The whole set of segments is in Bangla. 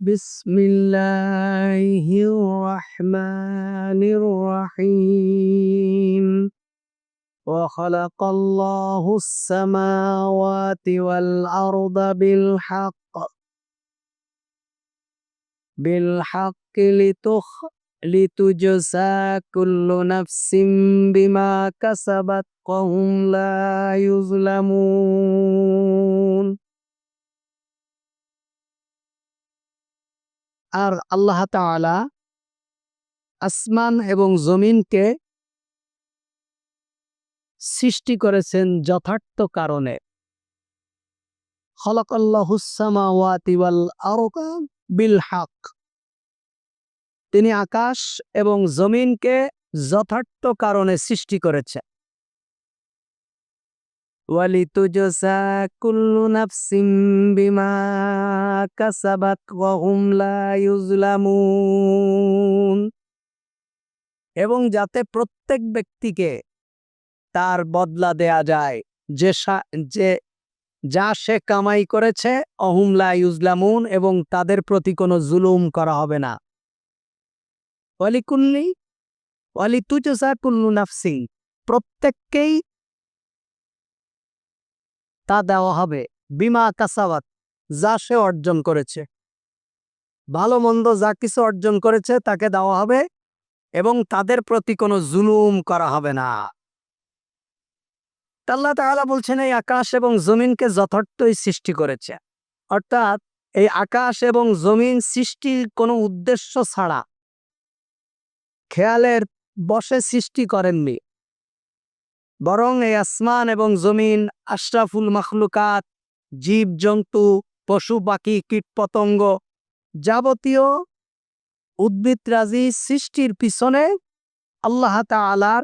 بسم الله الرحمن الرحيم. وخلق الله السماوات والأرض بالحق. بالحق لتخ لتجزى كل نفس بما كسبت وهم لا يظلمون. আর আল্লাহ তাআলা আসমান এবং জমিনকে সৃষ্টি করেছেন যথার্থ কারণে। তিনি আকাশ এবং জমিনকে যথার্থ কারণে সৃষ্টি করেছেন। কুল্লু নাফসিম বিমা এবং যাতে প্রত্যেক ব্যক্তিকে তার বদলা দেয়া যায়, যে যে যা সে কামাই করেছে অহুমলা ইউজলামুন এবং তাদের প্রতি কোনো জুলুম করা হবে না। ওয়ালিকুল্লি ওয়ালি তুজসা কুল্লু নাফসি প্রত্যেককেই তা দেওয়া হবে। বিমা কাসাবাত যা সে অর্জন করেছে। ভালো মন্দ যা কিছু অর্জন করেছে, তাকে দেওয়া হবে এবং তাদের প্রতি কোনো জুলুম করা হবে না। তা আল্লাহ তাআলা বলছেন, এই আকাশ এবং জমিনকে যথার্থই সৃষ্টি করেছে। অর্থাৎ, এই আকাশ এবং জমিন সৃষ্টির কোনো উদ্দেশ্য ছাড়া খেয়ালের বসে সৃষ্টি করেননি। বরং এই আসমান এবং জমিন, আশরাফুল মখলুকাত জীব জন্তু পশু পাখি, কীটপতঙ্গ যাবতীয় উদ্ভিদরাজি সৃষ্টির পিছনে আল্লাহ তাআলার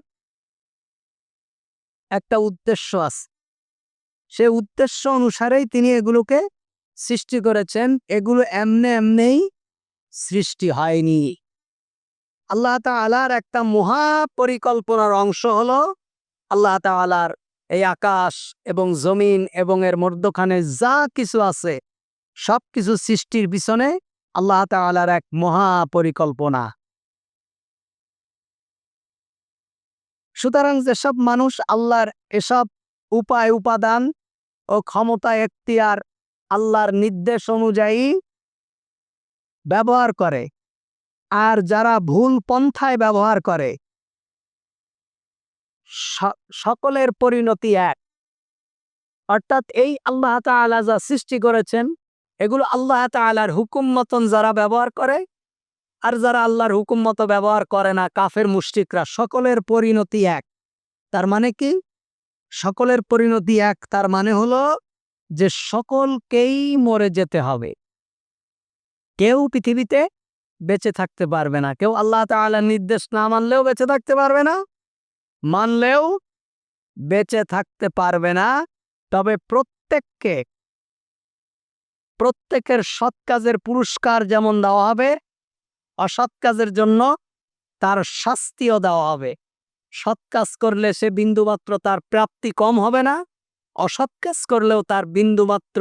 একটা উদ্দেশ্য আছে। সে উদ্দেশ্য অনুসারেই তিনি এগুলোকে সৃষ্টি করেছেন। এগুলো এমনে এমনেই সৃষ্টি হয়নি। আল্লাহ তাআলার একটা মহা পরিকল্পনার অংশ হলো আল্লাহ তাআলার এই আকাশ এবং জমিন এবং এর মধ্যখানে যা কিছু আছে সব কিছু সৃষ্টির পিছনে আল্লাহ তাআলার এক মহা পরিকল্পনা সুতরাং যেসব মানুষ আল্লাহর এসব উপায়, উপাদান ও ক্ষমতা, এখতিয়ার আল্লাহর নির্দেশ অনুযায়ী ব্যবহার করে, আর যারা ভুল পন্থায় ব্যবহার করে সকলের পরিণতি এক। অর্থাৎ এই আল্লাহ তাআলা যা সৃষ্টি করেছেন, এগুলো আল্লাহ তাআলার হুকুম মতন যারা ব্যবহার করে, আর যারা আল্লাহর হুকুম মতো ব্যবহার করে না, কাফের মুষ্টিকরা সকলের পরিণতি এক। তার মানে কি? সকলের পরিণতি এক, তার মানে হলো যে সকলকেই মরে যেতে হবে। কেউ পৃথিবীতে বেঁচে থাকতে পারবে না, কেউ আল্লাহ তাআলার নির্দেশ না মানলেও বেঁচে থাকতে পারবে না। মানলেও বেঁচে থাকতে পারবে না। তবে প্রত্যেককে, প্রত্যেকের সৎ কাজের পুরস্কার যেমন দেওয়া হবে, অসৎ কাজের জন্য তার শাস্তিও দেওয়া হবে। সৎ কাজ করলে সে বিন্দুমাত্র তার প্রাপ্তি কম হবে না, অসৎ কাজ করলেও তার বিন্দুমাত্র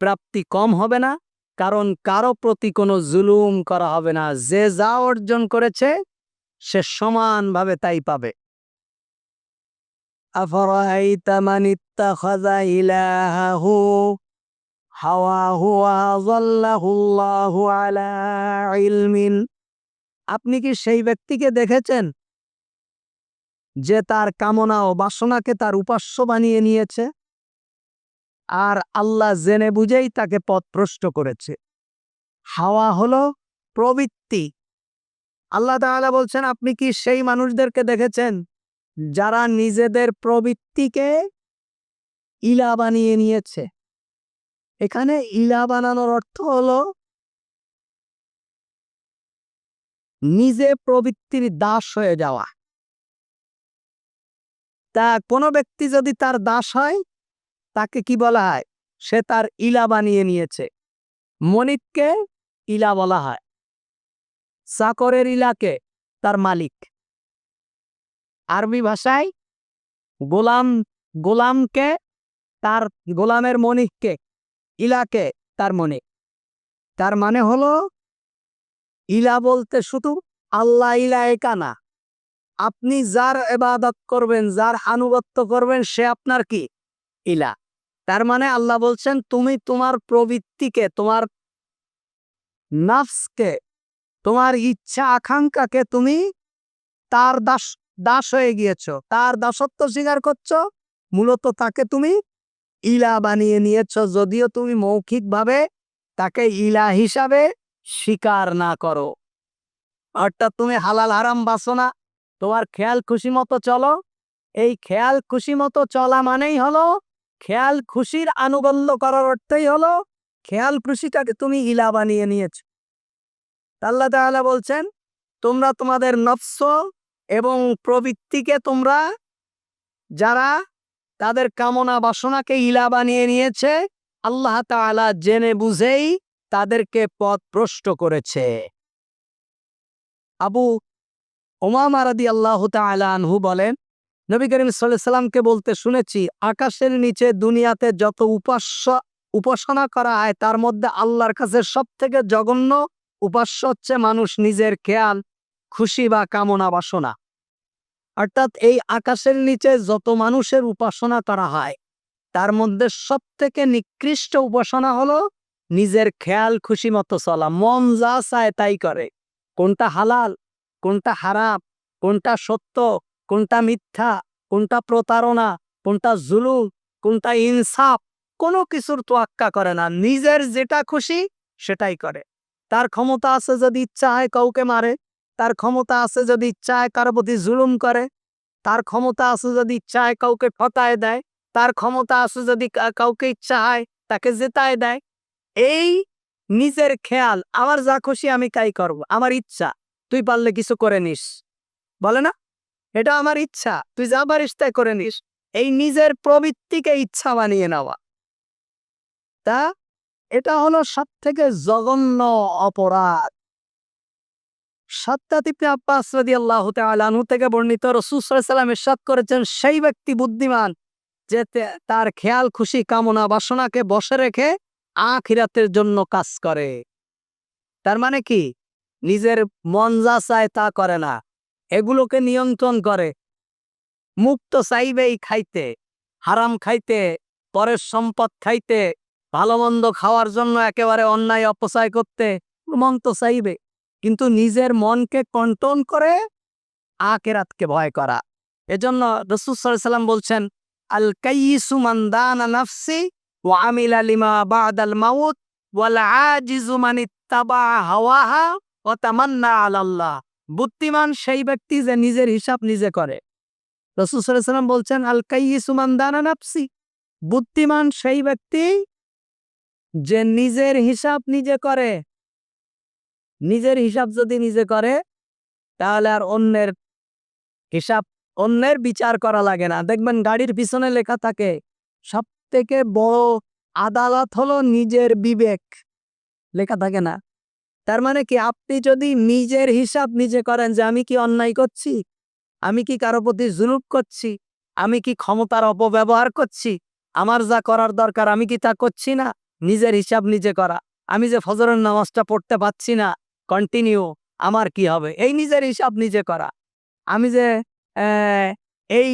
প্রাপ্তি কম হবে না, কারণ কারও প্রতি কোনো জুলুম করা হবে না। যে যা অর্জন করেছে, সে সমানভাবে তাই পাবে। أفرأيت من اتخذ إلهه هواه وأضله الله على علم আপনি কি সেই ব্যক্তিকে দেখেছেন যে তার কামনা ও বাসনাকে তার উপাস্য বানিয়ে নিয়েছে আর আল্লাহ জেনে বুঝেই তাকে পথভ্রষ্ট করেছে হাওয়া হলো প্রবৃত্তি আল্লাহ তাআলা বলছেন আপনি কি সেই মানুষদেরকে দেখেছেন যারা নিজেদের প্রবৃত্তিকে ইলা বানিয়ে নিয়েছে। এখানে ইলা বানানোর অর্থ হল নিজে প্রবৃত্তির দাস হয়ে যাওয়া। তা কোনো ব্যক্তি যদি তার দাস হয়, তাকে কি বলা হয়? সে তার ইলা বানিয়ে নিয়েছে। মনিককে ইলা বলা হয়। চাকরের ইলাকে তার মালিক। আরবি ভাষায় গোলাম, গোলামকে তার, গোলামের মনিককে, ইলাকে তার মনিক। তার মানে হলো, ইলা বলতে শুধু আল্লাহ ইলা একা না আপনি যার এবাদত করবেন, যার আনুগত্য করবেন, সে আপনার কি? ইলা। তার মানে আল্লাহ বলছেন, তুমি তোমার প্রবৃত্তিকে, তোমার নাফসকে, তোমার ইচ্ছা আকাঙ্ক্ষাকে তুমি তার দাস দাস হয়ে গিয়েছ। তার দাসত্ব স্বীকার করছ? মূলত তাকে তুমি ইলা বানিয়ে নিয়েছ, যদিও তুমি মৌখিকভাবে তাকে ইলা হিসাবে স্বীকার না করো। অর্থাৎ তুমি হালাল হারাম বাসো না। তোমার খেয়াল খুশি মতো চলো। এই খেয়াল খুশি মতো চলা মানেই হলো, খেয়াল খুশির আনুগল্য করার অর্থেই হলো, খেয়াল খুশিটাকে তুমি ইলা বানিয়ে নিয়েছ। আল্লাহ তাআলা বলছেন, তোমরা তোমাদের নফস এবং প্রবৃত্তিকে তোমরা, যারা তাদের কামনা বাসনাকে ইলা বানিয়ে নিয়েছে, আল্লাহ তাআলা জেনে বুঝেই তাদেরকে পথ ভ্রষ্ট করেছে। আবু ওমামা রাদি আল্লাহ আনহু বলেন, নবী করিম সাল্লামকে বলতে শুনেছি, আকাশের নিচে দুনিয়াতে যত উপাস্য, উপাসনা করা হয়, তার মধ্যে আল্লাহর কাছে সব থেকে জঘন্য উপাস্য হচ্ছে মানুষ নিজের খেয়াল খুশি বা কামনা বাসনা। অর্থাৎ এই আকাশের নিচে যত মানুষের উপাসনা করা হয়, তার মধ্যে সব থেকে নিকৃষ্ট উপাসনা হলো নিজের খেয়াল খুশি মতো চলা। মন যা চায় তাই করে। কোনটা হালাল, কোনটা হারাপ কোনটা সত্য, কোনটা মিথ্যা, কোনটা প্রতারণা, কোনটা জুলুম, কোনটা ইনসাফ, কোনো কিছুর তোয়াক্কা করে না। নিজের যেটা খুশি সেটাই করে। তার ক্ষমতা আছে যদি ইচ্ছা হয় কাউকে মারে। তার ক্ষমতা আছে যদি হয় কারও প্রতি জুলুম করে, তার ক্ষমতা আছে যদি হয় কাউকে ঠকায় দেয়, তার ক্ষমতা আছে যদি কাউকে ইচ্ছা হয় তাকে জেতায় দেয়। এই নিজের খেয়াল, আমার যা খুশি আমি তাই করব, আমার ইচ্ছা, তুই পারলে কিছু করে নিস। বলে না? এটা আমার ইচ্ছা, তুই যা পারিস তাই করে নিস। এই নিজের প্রবৃত্তিকে ইচ্ছা বানিয়ে নেওয়া। তা, এটা হলো সব থেকে জঘন্য অপরাধ। সাত্তাত ইবনে আব্বাস রাদিয়াল্লাহু তাআলা আনহু থেকে বর্ণিত ওয়াসাল্লাম ইরশাদ করেছেন, সেই ব্যক্তি বুদ্ধিমান যে তার খেয়াল, খুশি, কামনা, বাসনাকে বসে রেখে আখিরাতের জন্য কাজ করে। তার মানে কি? নিজের মন যা চায় তা করে না। এগুলোকে নিয়ন্ত্রণ করে। মুক্ত চাইবেই খাইতে, হারাম খাইতে, পরের সম্পদ খাইতে, ভালো খাওয়ার জন্য একেবারে অন্যায়, অপচয় করতে, মন তো চাইবে কিন্তু নিজের মনকে কন্ট্রোল করে আকেরাতকে ভয় করা। এজন্য রসুল সাল্লাম বলছেন আল কাইসু মান্দানা নাফসি ওয়া আমিলা লিমা বাদাল মাউত ওয়াল আজিজু মান হাওয়াহা ওয়া তামান্না আলাল্লাহ। বুদ্ধিমান সেই ব্যক্তি যে নিজের হিসাব নিজে করে। রসুল সাল্লাম বলছেন আল কাইসু মান্দানা নাফসি। বুদ্ধিমান সেই ব্যক্তি যে নিজের হিসাব নিজে করে। নিজের হিসাব যদি নিজে করে, তাহলে আর অন্যের হিসাব, অন্যের বিচার করা লাগে না। দেখবেন গাড়ির পিছনে লেখা থাকে সব থেকে বড় আদালত হলো নিজের বিবেক। লেখা থাকে না। তার মানে কি, আপনি যদি নিজের হিসাব নিজে করেন যে, আমি কি অন্যায় করছি? আমি কি কারও প্রতি জুলুপ করছি? আমি কি ক্ষমতার অপব্যবহার করছি? আমার যা করার দরকার, আমি কি তা করছি না? নিজের হিসাব নিজে করা। আমি যে ফজরের নামাজটা পড়তে পারছি না কন্টিনিউ আমার কি হবে? এই নিজের হিসাব নিজে করা। আমি যে এই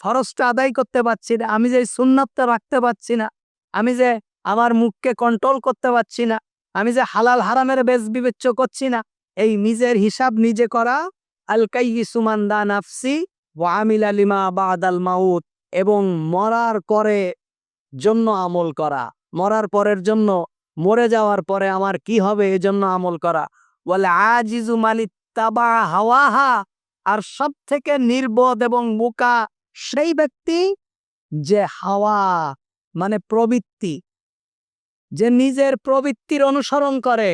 ফরজটা আদায় করতে পারছি না, আমি যে সুন্নাতটা রাখতে পারছি না, আমি যে আমার মুখকে কন্ট্রোল করতে পারছি না, আমি যে হালাল হারামের বেশ বিবেচ্য করছি না, এই নিজের হিসাব নিজে করা আলকাই সুমান্দা নাফসি ওয়ামিল আলিমা বাদাল মাউত, এবং মরার পরে জন্য আমল করা। মরার পরের জন্য মরে যাওয়ার পরে আমার কি হবে? এজন্য আমল করা। বলে আজিজু মানি তাবা হাওয়াহা। আর সব থেকে নির্বোধ এবং বোকা সেই ব্যক্তি যে হাওয়া মানে প্রবৃত্তি, যে নিজের প্রবৃত্তির অনুসরণ করে,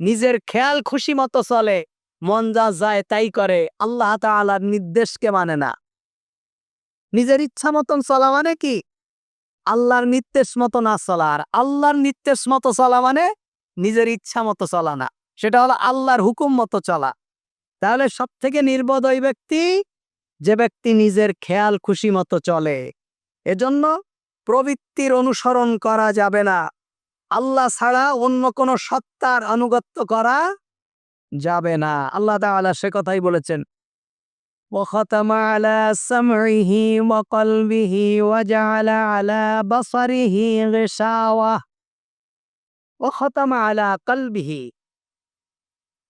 নিজের খেয়াল খুশি মতো চলে, মন যা যায় তাই করে, আল্লাহ তাআলার নির্দেশকে মানে না। নিজের ইচ্ছা মতন চলা মানে কি? আল্লাহর নির্দেশ মতো না চলা, আর আল্লাহর নির্দেশ মতো চলা মানে নিজের ইচ্ছা মতো চলা না। সেটা হলো আল্লাহর হুকুম মতো চলা। তাহলে সব থেকে নির্বোধ ওই ব্যক্তি, যে ব্যক্তি নিজের খেয়াল খুশি মতো চলে। এজন্য প্রবৃত্তির অনুসরণ করা যাবে না। আল্লাহ ছাড়া অন্য কোনো সত্তার আনুগত্য করা যাবে না। আল্লাহ সে কথাই বলেছেন وختم على سمعه وقلبه وجعل على بصره غشاوة وختم على قلبه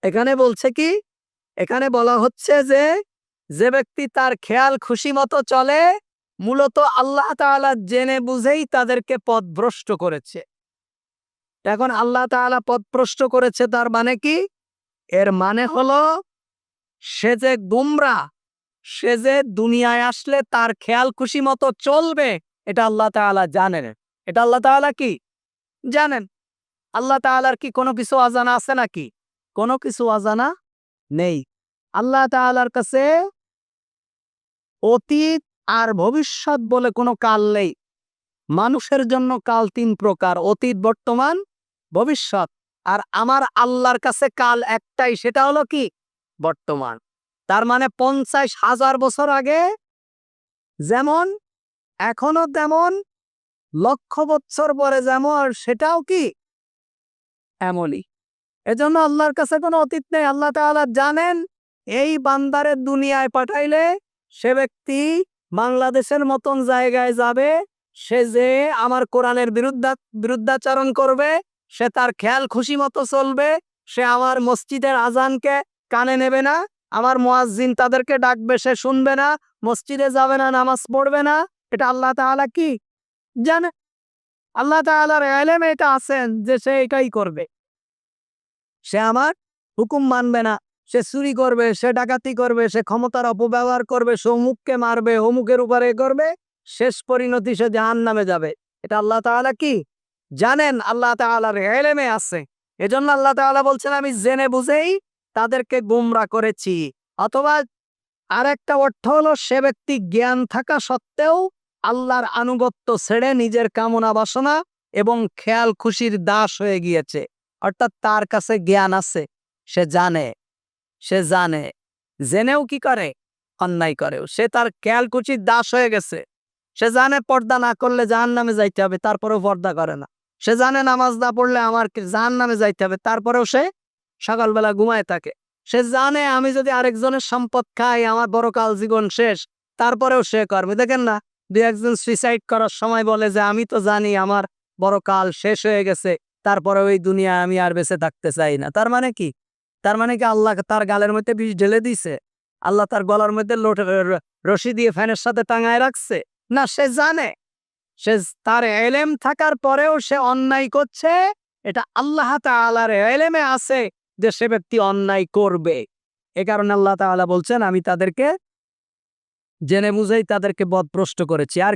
এখানে বলছে কি এখানে বলা হচ্ছে যে যে ব্যক্তি তার খেয়াল খুশি মতো চলে মূলত আল্লাহ তাআলা জেনে বুঝেই তাদেরকে পথভ্রষ্ট করেছে এখন আল্লাহ তাআলা পথভ্রষ্ট করেছে তার মানে কি এর মানে হলো সে যে গুমরা সে যে দুনিয়ায় আসলে তার খেয়াল খুশি মতো চলবে, এটা আল্লাহ তাআলা জানেন। এটা আল্লাহ তাআলা কি? জানেন। আল্লাহ তাআলার কি কোনো কিছু অজানা আছে নাকি? কোনো কিছু অজানা নেই। আল্লাহ তাআলার কাছে অতীত আর ভবিষ্যৎ বলে কোনো কাল নেই। মানুষের জন্য কাল তিন প্রকার, অতীত, বর্তমান, ভবিষ্যৎ। আর আমার আল্লাহর কাছে কাল একটাই, সেটা হলো কি? বর্তমান। তার মানে পঞ্চাশ হাজার বছর আগে যেমন, এখনও তেমন, লক্ষ বছর পরে যেমন সেটাও কি? এমনই। এজন্য আল্লাহর কাছে কোনো অতীত নেই। আল্লাহ তাআলা জানেন, এই বান্দারের দুনিয়ায় পাঠাইলে সে ব্যক্তি বাংলাদেশের মতন জায়গায় যাবে, সে যে আমার কোরআনের বিরুদ্ধা, বিরুদ্ধাচরণ করবে, সে তার খেয়াল খুশি মতো চলবে, সে আমার মসজিদের আজানকে কানে নেবে না আমার মুয়াজ্জিন তাদেরকে ডাকবে, সে শুনবে না, মসজিদে যাবে না, নামাজ পড়বে না। এটা আল্লাহ তাআলা কি? জানে। আল্লাহ তাআলার এলেম এটা আছেন যে সে এটাই করবে। সে আমার হুকুম মানবে না। সে চুরি করবে, সে ডাকাতি করবে, সে ক্ষমতার অপব্যবহার করবে, সে অমুককে মারবে, অমুকের উপরে করবে, শেষ পরিণতি সে জাহান নামে যাবে। এটা আল্লাহ তাআলা কি? জানেন, আল্লাহ তাআলার এলেমে আছে। এজন্য আল্লাহ তাআলা বলছেন, আমি জেনে বুঝেই তাদেরকে গুমরা করেছি। অথবা আরেকটা অর্থ হলো, সে ব্যক্তি জ্ঞান থাকা সত্ত্বেও আল্লাহর আনুগত্য ছেড়ে নিজের কামনা বাসনা এবং খেয়াল খুশির দাস হয়ে গিয়েছে। অর্থাৎ তার কাছে জ্ঞান আছে। সে জানে। সে জানে। জেনেও কি করে? অন্যায় করেও। সে তার খেয়াল খুশির দাস হয়ে গেছে। সে জানে পর্দা না করলে জাহান নামে যাইতে হবে, তারপরেও পর্দা করে না। সে জানে নামাজ না পড়লে আমার জাহান নামে যাইতে হবে, তারপরেও সে সকালবেলা ঘুমায় থাকে। সে জানে আমি যদি আরেকজনের সম্পদ খাই, আমার বড়কাল জীবন শেষ, তারপরেও সে করবে দেখেন না দু একজন সুইসাইড করার সময় বলে যে, আমি তো জানি আমার বড়কাল শেষ হয়ে গেছে তারপরে ওই দুনিয়া আমি আর বেঁচে থাকতে চাই না। তার মানে কি? তার মানে কি আল্লাহ তার গালের মধ্যে বিষ ঢেলে দিছে? আল্লাহ তার গলার মধ্যে রশি দিয়ে ফ্যানের সাথে টাঙায় রাখছে? না, সে জানে। সে তার এলেম থাকার পরেও সে অন্যায় করছে। এটা আল্লাহ তাআলার এলেমে আছে। যে সে ব্যক্তি অন্যায় করবে। এ কারণে আল্লাহ তালা বলছেন, আমি তাদেরকে জেনে বুঝেই তাদেরকে বদপ্রষ্ট করেছি। আর